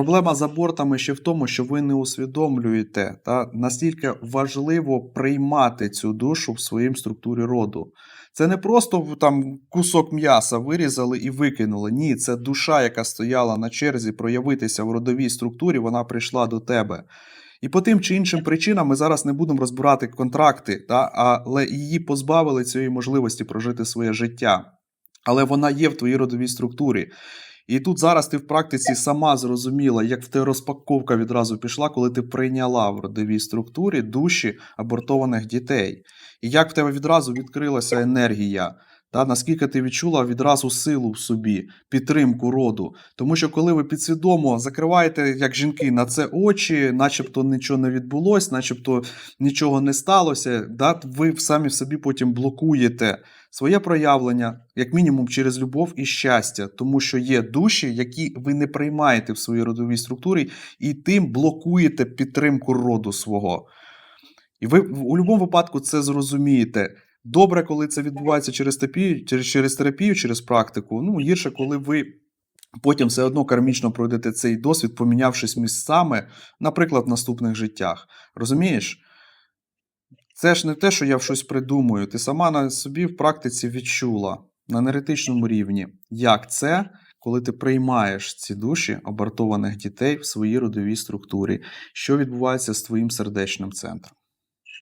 Проблема з абортами ще в тому, що ви не усвідомлюєте, та, наскільки важливо приймати цю душу в своїй структурі роду. Це не просто там кусок м'яса вирізали і викинули. Ні, це душа, яка стояла на черзі проявитися в родовій структурі, вона прийшла до тебе. І по тим чи іншим причинам ми зараз не будемо розбирати контракти, та, але її позбавили цієї можливості прожити своє життя. Але вона є в твоїй родовій структурі. І тут зараз ти в практиці сама зрозуміла, як в тебе розпаковка відразу пішла, коли ти прийняла в родовій структурі душі абортованих дітей. І як в тебе відразу відкрилася енергія, та, наскільки ти відчула відразу силу в собі, підтримку роду. Тому що коли ви підсвідомо закриваєте, як жінки, на це очі, начебто нічого не відбулось, начебто нічого не сталося, да, ви самі в собі потім блокуєте своє проявлення, як мінімум, через любов і щастя, тому що є душі, які ви не приймаєте в своїй родовій структурі, і тим блокуєте підтримку роду свого. І ви в- будь-якому випадку це зрозумієте. Добре, коли це відбувається через терапію, через, через терапію, через практику. Ну, гірше, коли ви потім все одно кармічно пройдете цей досвід, помінявшись місцями, наприклад, в наступних життях. Розумієш? Це ж не те, що я щось придумую. Ти сама на собі в практиці відчула на енергетичному рівні, як це, коли ти приймаєш ці душі абортованих дітей в своїй родовій структурі, що відбувається з твоїм сердечним центром.